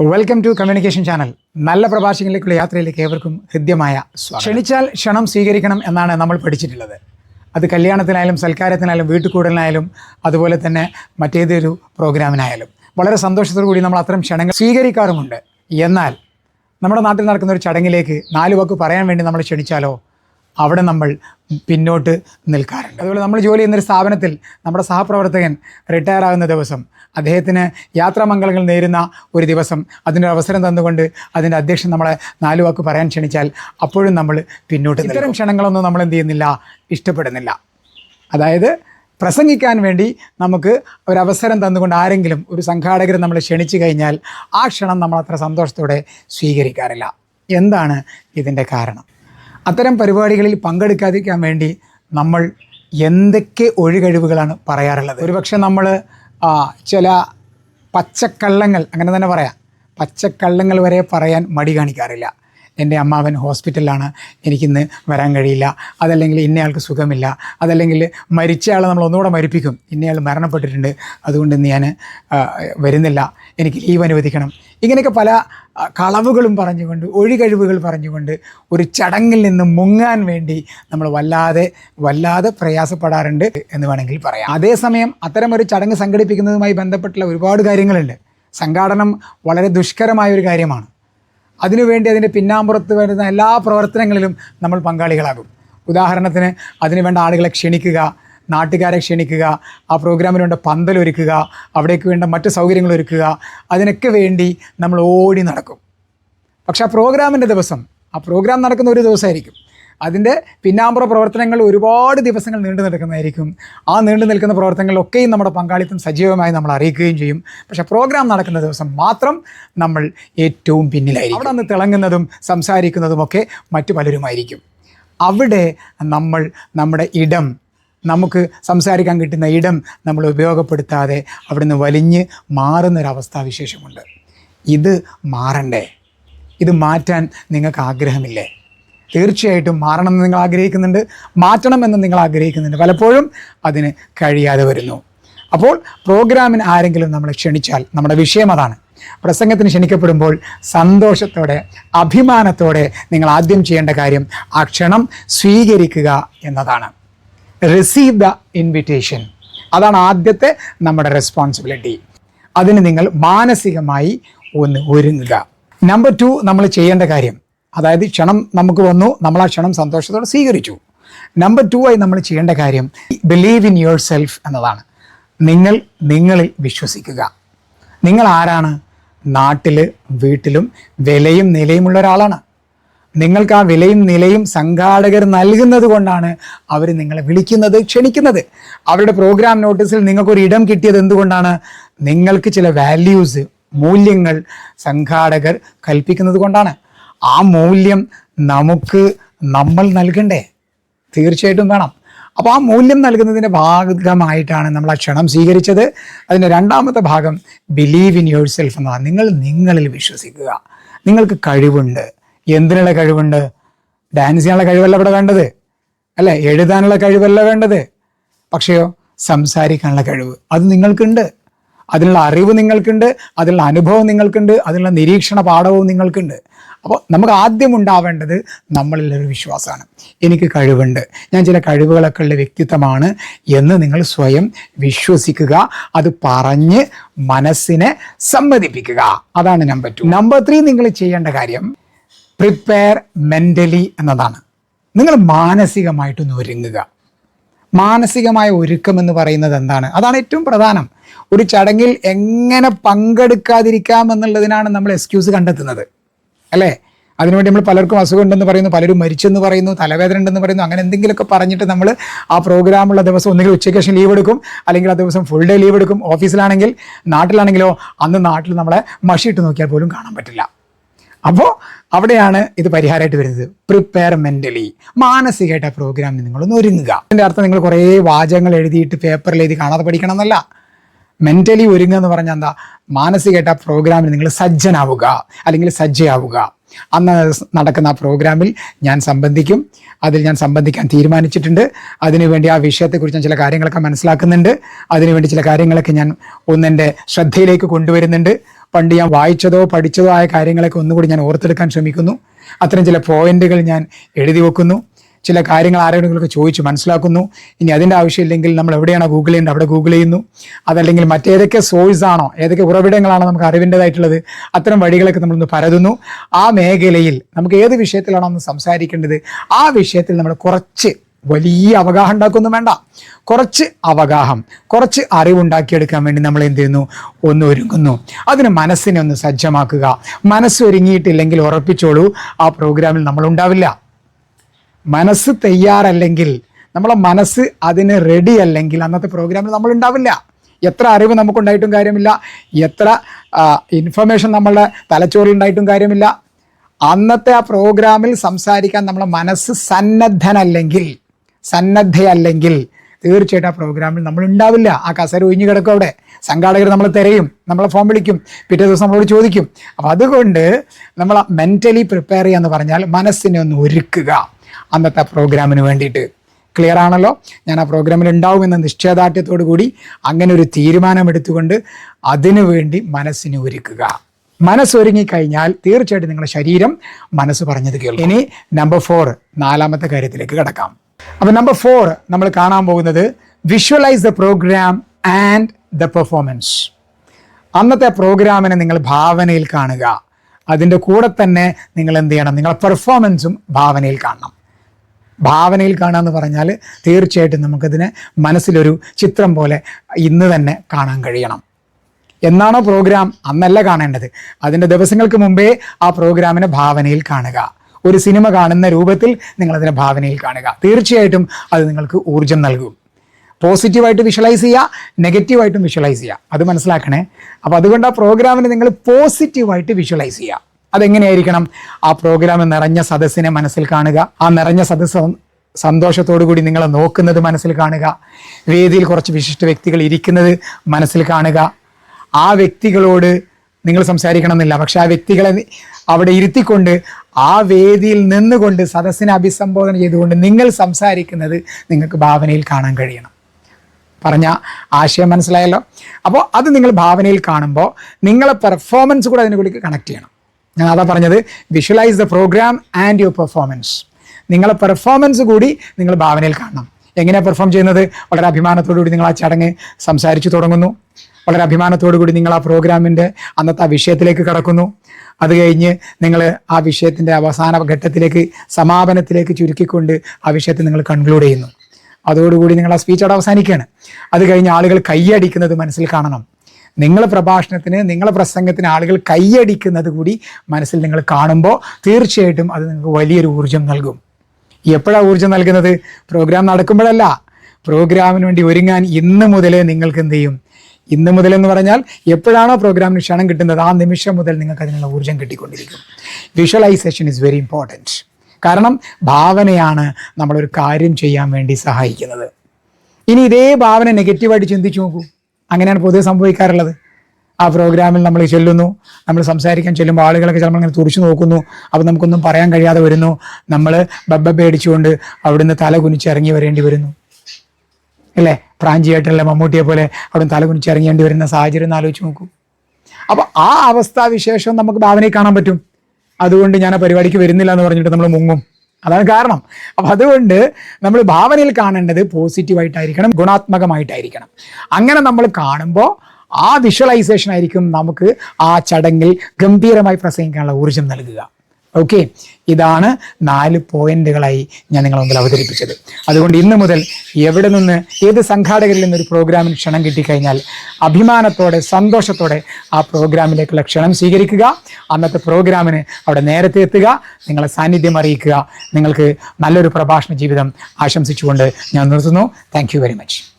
Welcome to communication channel നല്ല പ്രഭാഷകങ്ങളിലേക്കുള്ള യാത്രയിലേക്ക് ഏവർക്കും ഹൃദ്യമായ ക്ഷണിച്ചാൽ ക്ഷണം സ്വീകരിക്കണം എന്നാണ് നമ്മൾ പഠിച്ചിട്ടുള്ളത്. അത് കല്യാണത്തിനായാലും സൽക്കാരത്തിനായാലും വീട്ടുകൂടലിനായാലും അതുപോലെ തന്നെ മറ്റേതൊരു പ്രോഗ്രാമിനായാലും. വളരെ സന്തോഷത്തോടു കൂടി നമ്മൾ അത്തരം ക്ഷണങ്ങൾ സ്വീകരിക്കാറുമുണ്ട്. എന്നാൽ നമ്മുടെ നാട്ടിൽ നടക്കുന്ന ഒരു ചടങ്ങിലേക്ക് നാല് വാക്ക് പറയാൻ വേണ്ടി നമ്മൾ ക്ഷണിച്ചാലോ? അവിടെ നമ്മൾ പിന്നോട്ട് നിൽക്കാറുണ്ട്. അതുപോലെ നമ്മൾ ജോലി ചെയ്യുന്നൊരു സ്ഥാപനത്തിൽ നമ്മുടെ സഹപ്രവർത്തകൻ റിട്ടയർ ആകുന്ന ദിവസം അദ്ദേഹത്തിന് യാത്രാമംഗളങ്ങൾ നേരുന്ന ഒരു ദിവസം അതിനൊരു അവസരം തന്നുകൊണ്ട് അതിന്റെ അധ്യക്ഷൻ നമ്മളെ നാലു വാക്ക് പറയാൻ ക്ഷണിച്ചാൽ അപ്പോഴും നമ്മൾ പിന്നോട്ട്. ഇത്തരം ക്ഷണങ്ങളൊന്നും നമ്മൾ എന്ത് ചെയ്യുന്നില്ല ഇഷ്ടപ്പെടുന്നില്ല. അതായത് പ്രസംഗിക്കാൻ വേണ്ടി നമുക്ക് ഒരവസരം തന്നുകൊണ്ട് ആരെങ്കിലും ഒരു സംഘാടകർ നമ്മൾ ക്ഷണിച്ചു കഴിഞ്ഞാൽ ആ ക്ഷണം നമ്മൾ അത്ര സന്തോഷത്തോടെ സ്വീകരിക്കാറില്ല. എന്താണ് ഇതിന്റെ കാരണം? അത്തരം പരിപാടികളിൽ പങ്കെടുക്കാതിരിക്കാൻ വേണ്ടി നമ്മൾ എന്തൊക്കെ ഒഴികഴിവുകളാണ് പറയാറുള്ളത്? ഒരുപക്ഷെ നമ്മൾ ചില പച്ചക്കള്ളങ്ങൾ അങ്ങനെ തന്നെ പറയാം. പച്ചക്കള്ളങ്ങൾ വരെ പറയാൻ മടി കാണിക്കാറില്ല. എന്റെ അമ്മാവൻ ഹോസ്പിറ്റലിലാണ് എനിക്കിന്ന് വരാൻ കഴിയില്ല. അതല്ലെങ്കിൽ ഇന്നയാൾക്ക് സുഖമില്ല. അതല്ലെങ്കിൽ മരിച്ചയാളെ നമ്മൾ ഒന്നുകൂടെ മരിപ്പിക്കും. ഇന്നയാൾ മരണപ്പെട്ടിട്ടുണ്ട്. അതുകൊണ്ട് ഇന്ന് ഞാൻ വരുന്നില്ല. എനിക്ക് ലീവ് അനുവദിക്കണം. ഇങ്ങനെയൊക്കെ പല കളവുകളും പറഞ്ഞുകൊണ്ട് ഒഴികഴിവുകൾ പറഞ്ഞുകൊണ്ട് ഒരു ചടങ്ങിൽ നിന്ന് മുങ്ങാൻ വേണ്ടി നമ്മൾ വല്ലാതെ വല്ലാതെ പ്രയാസപ്പെടാറുണ്ട് എന്ന് വേണമെങ്കിൽ പറയാം. അതേസമയം അത്തരം ഒരു ചടങ്ങ് സംഘടിപ്പിക്കുന്നതുമായി ബന്ധപ്പെട്ടുള്ള ഒരുപാട് കാര്യങ്ങളുണ്ട്. സംഘാടനം വളരെ ദുഷ്കരമായ ഒരു കാര്യമാണ്. അതിനുവേണ്ടി അതിന്റെ പിന്നാമ്പുറത്ത് വരുന്ന എല്ലാ പ്രവർത്തനങ്ങളിലും നമ്മൾ പങ്കാളികളാകും. ഉദാഹരണത്തിന് അതിനുവേണ്ട ആളുകളെ ക്ഷണിക്കുക നാട്ടുകാരെ ക്ഷണിക്കുക ആ പ്രോഗ്രാമിന് വേണ്ട പന്തലൊരുക്കുക അവിടേക്ക് വേണ്ട മറ്റ് സൗകര്യങ്ങൾ ഒരുക്കുക അതിനൊക്കെ വേണ്ടി നമ്മൾ ഓടി നടക്കും. പക്ഷെ ആ പ്രോഗ്രാമിന്റെ ദിവസം ആ പ്രോഗ്രാം നടക്കുന്ന ഒരു ദിവസമായിരിക്കും. അതിന്റെ പിന്നാമ്പുറ പ്രവർത്തനങ്ങൾ ഒരുപാട് ദിവസങ്ങൾ നീണ്ടു നിൽക്കുന്നതായിരിക്കും. ആ നീണ്ടു നിൽക്കുന്ന പ്രവർത്തനങ്ങളിലൊക്കെയും നമ്മുടെ പങ്കാളിത്തം സജീവമായി നമ്മൾ അറിയിക്കുകയും ചെയ്യും. പക്ഷേ പ്രോഗ്രാം നടക്കുന്ന ദിവസം മാത്രം നമ്മൾ ഏറ്റവും പിന്നിലായിരിക്കും. അവിടെ നിന്ന് തിളങ്ങുന്നതും സംസാരിക്കുന്നതുമൊക്കെ മറ്റു പലരുമായിരിക്കും. അവിടെ നമ്മൾ നമ്മുടെ ഇടം നമുക്ക് സംസാരിക്കാൻ കിട്ടുന്ന ഇടം നമ്മൾ ഉപയോഗപ്പെടുത്താതെ അവിടുന്ന് വലിഞ്ഞ് മാറുന്നൊരവസ്ഥാവിശേഷമുണ്ട് ഇത് മാറണ്ടേ? ഇത് മാറ്റാൻ നിങ്ങൾക്ക് ആഗ്രഹമില്ലേ? തീർച്ചയായിട്ടും മാറണമെന്ന് നിങ്ങൾ ആഗ്രഹിക്കുന്നുണ്ട് മാറ്റണമെന്ന് നിങ്ങൾ ആഗ്രഹിക്കുന്നുണ്ട്. പലപ്പോഴും അതിന് കഴിയാതെ വരുന്നു. അപ്പോൾ പ്രോഗ്രാമിന് ആരെങ്കിലും നമ്മളെ ക്ഷണിച്ചാൽ നമ്മുടെ വിഷയം അതാണ്. പ്രസംഗത്തിന് ക്ഷണിക്കപ്പെടുമ്പോൾ സന്തോഷത്തോടെ അഭിമാനത്തോടെ നിങ്ങൾ ആദ്യം ചെയ്യേണ്ട കാര്യം ആ ക്ഷണം സ്വീകരിക്കുക എന്നതാണ്. റിസീവ് ദ ഇൻവിറ്റേഷൻ അതാണ് ആദ്യത്തെ നമ്മുടെ റെസ്പോൺസിബിലിറ്റി അതിന് നിങ്ങൾ മാനസികമായി ഒന്ന് ഒരുങ്ങുക. നമ്പർ ടു നമ്മൾ ചെയ്യേണ്ട കാര്യം. അതായത് ക്ഷണം നമുക്ക് വന്നു നമ്മൾ ആ ക്ഷണം സന്തോഷത്തോടെ സ്വീകരിച്ചു. നമ്പർ ടു ആയി നമ്മൾ ചെയ്യേണ്ട കാര്യം ബിലീവ് ഇൻ യുവർ സെൽഫ് എന്നതാണ്. നിങ്ങൾ നിങ്ങളിൽ വിശ്വസിക്കുക. നിങ്ങൾ ആരാണ്? നാട്ടിൽ വീട്ടിലും വിലയും നിലയുമുള്ള ഒരാളാണ്. നിങ്ങൾക്ക് ആ വിലയും നിലയും സംഘാടകർ നൽകുന്നത് കൊണ്ടാണ് അവർ നിങ്ങളെ വിളിക്കുന്നത് ക്ഷണിക്കുന്നത്. അവരുടെ പ്രോഗ്രാം നോട്ടീസിൽ നിങ്ങൾക്കൊരു ഇടം കിട്ടിയത് എന്തുകൊണ്ടാണ്? നിങ്ങൾക്ക് ചില വാല്യൂസ് മൂല്യങ്ങൾ സംഘാടകർ കൽപ്പിക്കുന്നത് കൊണ്ടാണ്. ആ മൂല്യം നമുക്ക് നമ്മൾ നൽകണ്ടേ? തീർച്ചയായിട്ടും വേണം. അപ്പോൾ ആ മൂല്യം നൽകുന്നതിന്റെ ഭാഗമായിട്ടാണ് നമ്മൾ ആ ക്ഷണം സ്വീകരിച്ചത്. അതിന്റെ രണ്ടാമത്തെ ഭാഗം ബിലീവ് ഇൻ യുവർ സെൽഫ് എന്നതാണ്. നിങ്ങൾ നിങ്ങളിൽ വിശ്വസിക്കുക. നിങ്ങൾക്ക് കഴിവുണ്ട്. എന്തിനുള്ള കഴിവുണ്ട്? ഡാൻസ് ചെയ്യാനുള്ള കഴിവല്ല ഇവിടെ വേണ്ടത് അല്ലേ? എഴുതാനുള്ള കഴിവല്ല വേണ്ടത് പക്ഷെയോ സംസാരിക്കാനുള്ള കഴിവ്. അത് നിങ്ങൾക്കുണ്ട്. അതിനുള്ള അറിവ് നിങ്ങൾക്കുണ്ട്. അതിനുള്ള അനുഭവം നിങ്ങൾക്കുണ്ട്. അതിനുള്ള നിരീക്ഷണ പാഠവും നിങ്ങൾക്കുണ്ട്. അപ്പോൾ നമുക്ക് ആദ്യം ഉണ്ടാവേണ്ടത് നമ്മളിലൊരു വിശ്വാസമാണ്. എനിക്ക് കഴിവുണ്ട്. ഞാൻ ചില കഴിവുകളൊക്കെ ഉള്ള വ്യക്തിത്വമാണ് എന്ന് നിങ്ങൾ സ്വയം വിശ്വസിക്കുക അത് പറഞ്ഞ് മനസ്സിനെ സമ്മതിപ്പിക്കുക. അതാണ് നമ്പർ ടു നമ്പർ ത്രീ നിങ്ങൾ ചെയ്യേണ്ട കാര്യം പ്രിപ്പയർ മെന്റലി എന്നതാണ്. നിങ്ങൾ മാനസികമായിട്ടൊന്ന് ഒരുങ്ങുക. മാനസികമായ ഒരുക്കം എന്ന് പറയുന്നത് എന്താണ്? അതാണ് ഏറ്റവും പ്രധാനം. ഒരു ചടങ്ങിൽ എങ്ങനെ പങ്കെടുക്കാതിരിക്കാം എന്നുള്ളതിനാണ് നമ്മൾ എക്സ്ക്യൂസ് കണ്ടെത്തുന്നത്. അല്ലേ? അതിനുവേണ്ടി നമ്മൾ പലർക്കും അസുഖം ഉണ്ടെന്ന് പറയുന്നു പലരും മരിച്ചെന്ന് പറയുന്നു തലവേദന ഉണ്ടെന്ന് പറയുന്നു അങ്ങനെ എന്തെങ്കിലുമൊക്കെ പറഞ്ഞിട്ട് നമ്മൾ ആ പ്രോഗ്രാമുള്ള ദിവസം ഒന്നുകിൽ ഉച്ചയ്ക്ക് ശേഷം ലീവ് എടുക്കും അല്ലെങ്കിൽ ആ ദിവസം ഫുൾ ഡേ ലീവ് എടുക്കും. ഓഫീസിലാണെങ്കിൽ നാട്ടിലാണെങ്കിലോ അന്ന് നാട്ടിൽ നമ്മളെ മഷിയിട്ട് നോക്കിയാൽ പോലും കാണാൻ പറ്റില്ല. അപ്പോൾ അവിടെയാണ് ഇത് പരിഹാരമായിട്ട് വരുന്നത്. പ്രിപ്പയർ മെന്റലി മാനസികമായിട്ട് ആ പ്രോഗ്രാമിന് നിങ്ങളൊന്ന് ഒരുങ്ങുക. അതിന്റെ അർത്ഥം നിങ്ങൾ കുറേ വാചകങ്ങൾ എഴുതിയിട്ട് പേപ്പറിൽ എഴുതി കാണാതെ പഠിക്കണം എന്നല്ല. മെന്റലി ഒരുങ്ങുക എന്ന് പറഞ്ഞാൽ എന്താ? മാനസികമായിട്ട് ആ പ്രോഗ്രാമിൽ നിങ്ങൾ സജ്ജനാവുക. അല്ലെങ്കിൽ സജ്ജയാവുക. അന്ന് നടക്കുന്ന ആ പ്രോഗ്രാമിൽ ഞാൻ സംബന്ധിക്കും അതിൽ ഞാൻ സംബന്ധിക്കാൻ തീരുമാനിച്ചിട്ടുണ്ട്. അതിനുവേണ്ടി ആ വിഷയത്തെക്കുറിച്ച് ഞാൻ ചില കാര്യങ്ങളൊക്കെ മനസ്സിലാക്കുന്നുണ്ട്. അതിനുവേണ്ടി ചില കാര്യങ്ങളൊക്കെ ഞാൻ ഒന്നെന്റെ ശ്രദ്ധയിലേക്ക് കൊണ്ടുവരുന്നുണ്ട്. പണ്ട് ഞാൻ വായിച്ചതോ പഠിച്ചതോ ആയ കാര്യങ്ങളൊക്കെ ഒന്നുകൂടി ഞാൻ ഓർത്തെടുക്കാൻ ശ്രമിക്കുന്നു. അത്തരം ചില പോയിന്റുകൾ ഞാൻ എഴുതി വെക്കുന്നു. ചില കാര്യങ്ങൾ ആരോടെങ്കിലുമൊക്കെ ചോദിച്ച് മനസ്സിലാക്കുന്നു. ഇനി അതിന്റെ ആവശ്യമില്ലെങ്കിൽ നമ്മൾ എവിടെയാണോ ഗൂഗിൾ ചെയ്യേണ്ടത്? അവിടെ ഗൂഗിൾ ചെയ്യുന്നു. അതല്ലെങ്കിൽ മറ്റേതൊക്കെ സോഴ്സ് ആണോ? ഏതൊക്കെ ഉറവിടങ്ങളാണോ നമുക്ക് അറിവിന്റെതായിട്ടുള്ളത്? അത്തരം വഴികളൊക്കെ നമ്മളൊന്ന് പരതുന്നു. ആ മേഖലയിൽ നമുക്ക് ഏത് വിഷയത്തിലാണോ ഒന്ന് സംസാരിക്കേണ്ടത്? ആ വിഷയത്തിൽ നമ്മൾ കുറച്ച് വലിയ അവഗാഹം ഉണ്ടാക്കൊന്നും വേണ്ട. കുറച്ച് അവഗാഹം കുറച്ച് അറിവുണ്ടാക്കിയെടുക്കാൻ വേണ്ടി നമ്മൾ എന്ത് ചെയ്യുന്നു? ഒന്ന് ഒരുങ്ങുന്നു. അതിന് മനസ്സിനെ ഒന്ന് സജ്ജമാക്കുക. മനസ്സ് ഒരുങ്ങിയിട്ടില്ലെങ്കിൽ ഉറപ്പിച്ചോളൂ. ആ പ്രോഗ്രാമിൽ നമ്മൾ ഉണ്ടാവില്ല. മനസ്സ് തയ്യാറല്ലെങ്കിൽ നമ്മളെ മനസ്സ് അതിന് റെഡി അല്ലെങ്കിൽ അന്നത്തെ പ്രോഗ്രാമിൽ നമ്മൾ ഉണ്ടാവില്ല. എത്ര അറിവ് നമുക്കുണ്ടായിട്ടും കാര്യമില്ല. എത്ര ഇൻഫർമേഷൻ നമ്മളുടെ തലച്ചോറിൽ ഉണ്ടായിട്ടും കാര്യമില്ല. അന്നത്തെ ആ പ്രോഗ്രാമിൽ സംസാരിക്കാൻ നമ്മളെ മനസ്സ് സന്നദ്ധനല്ലെങ്കിൽ സന്നദ്ധയല്ലെങ്കിൽ തീർച്ചയായിട്ടും ആ പ്രോഗ്രാമിൽ നമ്മൾ ഉണ്ടാവില്ല. ആ കസര ഒഴിഞ്ഞു കിടക്കും അവിടെ. സംഘാടകർ നമ്മൾ തിരയും നമ്മളെ ഫോം വിളിക്കും പിറ്റേ ദിവസം നമ്മളോട് ചോദിക്കും. അപ്പം അതുകൊണ്ട് നമ്മൾ മെന്റലി പ്രിപ്പയർ ചെയ്യുക ചെയ്യാന്ന് പറഞ്ഞാൽ മനസ്സിനെ ഒന്ന് ഒരുക്കുക. അന്നത്തെ പ്രോഗ്രാമിന് വേണ്ടിയിട്ട്. ക്ലിയർ ആണല്ലോ? ഞാൻ ആ പ്രോഗ്രാമിൽ ഉണ്ടാവുമെന്ന നിശ്ചയദാർഢ്യത്തോടു കൂടി അങ്ങനെ ഒരു തീരുമാനമെടുത്തുകൊണ്ട് അതിനു വേണ്ടി മനസ്സിനെ ഒരുക്കുക. മനസ്സൊരുങ്ങി കഴിഞ്ഞാൽ തീർച്ചയായിട്ടും നിങ്ങളുടെ ശരീരം മനസ്സ് പറഞ്ഞത് കേൾക്കും. ഇനി നമ്പർ ഫോർ നാലാമത്തെ കാര്യത്തിലേക്ക് കിടക്കാം. അപ്പൊ നമ്പർ ഫോർ നമ്മൾ കാണാൻ പോകുന്നത് visualise the programme and the performance അന്നത്തെ പ്രോഗ്രാമിനെ നിങ്ങൾ ഭാവനയിൽ കാണുക. അതിന്റെ കൂടെ തന്നെ നിങ്ങൾ എന്ത് ചെയ്യണം? നിങ്ങളുടെ പെർഫോമൻസും ഭാവനയിൽ കാണണം. ഭാവനയിൽ കാണുക എന്ന് പറഞ്ഞാൽ തീർച്ചയായിട്ടും നമുക്കതിനെ മനസ്സിലൊരു ചിത്രം പോലെ ഇന്ന് തന്നെ കാണാൻ കഴിയണം. എന്നാണോ പ്രോഗ്രാം? അന്നല്ല കാണേണ്ടത്. അതിന്റെ ദിവസങ്ങൾക്ക് മുമ്പേ ആ പ്രോഗ്രാമിനെ ഭാവനയിൽ കാണുക. ഒരു സിനിമ കാണുന്ന രൂപത്തിൽ നിങ്ങളതിനെ ഭാവനയിൽ കാണുക. തീർച്ചയായിട്ടും അത് നിങ്ങൾക്ക് ഊർജം നൽകും. പോസിറ്റീവായിട്ട് വിഷ്വലൈസ് ചെയ്യുക നെഗറ്റീവായിട്ടും വിഷ്വലൈസ് ചെയ്യുക. അത് മനസ്സിലാക്കണേ. അപ്പോൾ അതുകൊണ്ട് ആ പ്രോഗ്രാമിനെ നിങ്ങൾ പോസിറ്റീവായിട്ട് വിഷ്വലൈസ് ചെയ്യുക. അതെങ്ങനെയായിരിക്കണം? ആ പ്രോഗ്രാം നിറഞ്ഞ സദസ്സിനെ മനസ്സിൽ കാണുക. ആ നിറഞ്ഞ സദസ്സ് സന്തോഷത്തോടു കൂടി നിങ്ങളെ നോക്കുന്നത് മനസ്സിൽ കാണുക. വേദിയിൽ കുറച്ച് വിശിഷ്ട വ്യക്തികൾ ഇരിക്കുന്നത് മനസ്സിൽ കാണുക. ആ വ്യക്തികളോട് നിങ്ങൾ സംസാരിക്കണം എന്നില്ല പക്ഷെ ആ വ്യക്തികളെ അവിടെ ഇരുത്തിക്കൊണ്ട് ആ വേദിയിൽ നിന്നുകൊണ്ട് സദസ്സിനെ അഭിസംബോധന ചെയ്തുകൊണ്ട് നിങ്ങൾ സംസാരിക്കുന്നത് നിങ്ങൾക്ക് ഭാവനയിൽ കാണാൻ കഴിയണം. പറഞ്ഞ ആശയം മനസ്സിലായല്ലോ? അപ്പോൾ അത് നിങ്ങൾ ഭാവനയിൽ കാണുമ്പോൾ നിങ്ങളെ പെർഫോമൻസ് കൂടെ അതിനെ കൂടി കണക്ട് ചെയ്യണം. ഞാൻ അതാ പറഞ്ഞത് visualise the programme and your performance നിങ്ങളെ പെർഫോമൻസ് കൂടി നിങ്ങൾ ഭാവനയിൽ കാണണം. എങ്ങനെയാണ് പെർഫോം ചെയ്യുന്നത്? വളരെ അഭിമാനത്തോടു കൂടി നിങ്ങൾ ആ ചടങ്ങ് സംസാരിച്ചു തുടങ്ങുന്നു. വളരെ അഭിമാനത്തോടു കൂടി നിങ്ങൾ ആ പ്രോഗ്രാമിന്റെ അന്നത്തെ ആ വിഷയത്തിലേക്ക് കടക്കുന്നു. അത് കഴിഞ്ഞ് നിങ്ങൾ ആ വിഷയത്തിന്റെ അവസാന ഘട്ടത്തിലേക്ക് സമാപനത്തിലേക്ക് ചുരുക്കിക്കൊണ്ട് ആ വിഷയത്തെ നിങ്ങൾ കൺക്ലൂഡ് ചെയ്യുന്നു. അതോടുകൂടി നിങ്ങൾ ആ സ്പീച്ച് അവിടെ അവസാനിക്കുകയാണ്. അത് കഴിഞ്ഞ് ആളുകൾ കൈയടിക്കുന്നത് മനസ്സിൽ കാണണം. നിങ്ങളെ പ്രഭാഷണത്തിന് നിങ്ങളെ പ്രസംഗത്തിന് ആളുകൾ കൈയടിക്കുന്നത് കൂടി മനസ്സിൽ നിങ്ങൾ കാണുമ്പോൾ തീർച്ചയായിട്ടും അത് നിങ്ങൾക്ക് വലിയൊരു ഊർജം നൽകും. എപ്പോഴാണ് ഊർജം നൽകുന്നത്? പ്രോഗ്രാം നടക്കുമ്പോഴല്ല. പ്രോഗ്രാമിന് വേണ്ടി ഒരുങ്ങാൻ ഇന്ന് മുതലേ നിങ്ങൾക്ക് എന്ത് ചെയ്യും? ഇന്ന് മുതൽ എന്ന് പറഞ്ഞാൽ എപ്പോഴാണോ പ്രോഗ്രാമിന് ക്ഷണം കിട്ടുന്നത് ആ നിമിഷം മുതൽ നിങ്ങൾക്ക് അതിനുള്ള ഊർജം കിട്ടിക്കൊണ്ടിരിക്കും. വിഷ്വലൈസേഷൻ ഇസ് വെരി ഇമ്പോർട്ടന്റ് കാരണം ഭാവനയാണ് നമ്മളൊരു കാര്യം ചെയ്യാൻ വേണ്ടി സഹായിക്കുന്നത്. ഇനി ഇതേ ഭാവന നെഗറ്റീവായിട്ട് ചിന്തിച്ചു നോക്കൂ. അങ്ങനെയാണ് പൊതുവെ സംഭവിക്കാറുള്ളത്. ആ പ്രോഗ്രാമിൽ നമ്മൾ ചെല്ലുന്നു. നമ്മൾ സംസാരിക്കാൻ ചെല്ലുമ്പോൾ ആളുകളൊക്കെ ചിലപ്പോൾ ഇങ്ങനെ തുറിച്ചു നോക്കുന്നു. അപ്പോൾ നമുക്കൊന്നും പറയാൻ കഴിയാതെ വരുന്നു. നമ്മൾ ബബ്ബ പേടിച്ചുകൊണ്ട് അവിടുന്ന് തല കുനിച്ചിറങ്ങി വരേണ്ടി വരുന്നു. അല്ലേ? പ്രാഞ്ചിയായിട്ടുള്ള മമ്മൂട്ടിയെ പോലെ അവിടുന്ന് തല കുനിച്ചിറങ്ങേണ്ടി വരുന്ന സാഹചര്യം ഒന്ന് ആലോചിച്ച് നോക്കൂ. അപ്പോൾ ആ അവസ്ഥാവിശേഷം നമുക്ക് ഭാവനയിൽ കാണാൻ പറ്റും. അതുകൊണ്ട് ഞാൻ ആ പരിപാടിക്ക് വരുന്നില്ല എന്ന് പറഞ്ഞിട്ട് നമ്മൾ മുങ്ങും. അതാണ് കാരണം. അപ്പം അതുകൊണ്ട് നമ്മൾ ഭാവനയിൽ കാണേണ്ടത് പോസിറ്റീവായിട്ടായിരിക്കണം ഗുണാത്മകമായിട്ടായിരിക്കണം. അങ്ങനെ നമ്മൾ കാണുമ്പോൾ ആ വിഷ്വലൈസേഷൻ ആയിരിക്കും നമുക്ക് ആ ചടങ്ങിൽ ഗംഭീരമായി പ്രസംഗിക്കാനുള്ള ഊർജം നൽകുക. ഓക്കെ ഇതാണ് നാല് പോയിന്റുകളായി ഞാൻ നിങ്ങളെ മുമ്പിൽ അവതരിപ്പിച്ചത്. അതുകൊണ്ട് ഇന്ന് മുതൽ എവിടെ നിന്ന് ഏത് സംഘാടകരിൽ നിന്നൊരു പ്രോഗ്രാമിന് ക്ഷണം കിട്ടിക്കഴിഞ്ഞാൽ അഭിമാനത്തോടെ സന്തോഷത്തോടെ ആ പ്രോഗ്രാമിലേക്കുള്ള ക്ഷണം സ്വീകരിക്കുക. അന്നത്തെ പ്രോഗ്രാമിന് അവിടെ നേരത്തെ എത്തുക നിങ്ങളെ സാന്നിധ്യം അറിയിക്കുക. നിങ്ങൾക്ക് നല്ലൊരു പ്രഭാഷണ ജീവിതം ആശംസിച്ചുകൊണ്ട് ഞാൻ നിർത്തുന്നു. Thank very much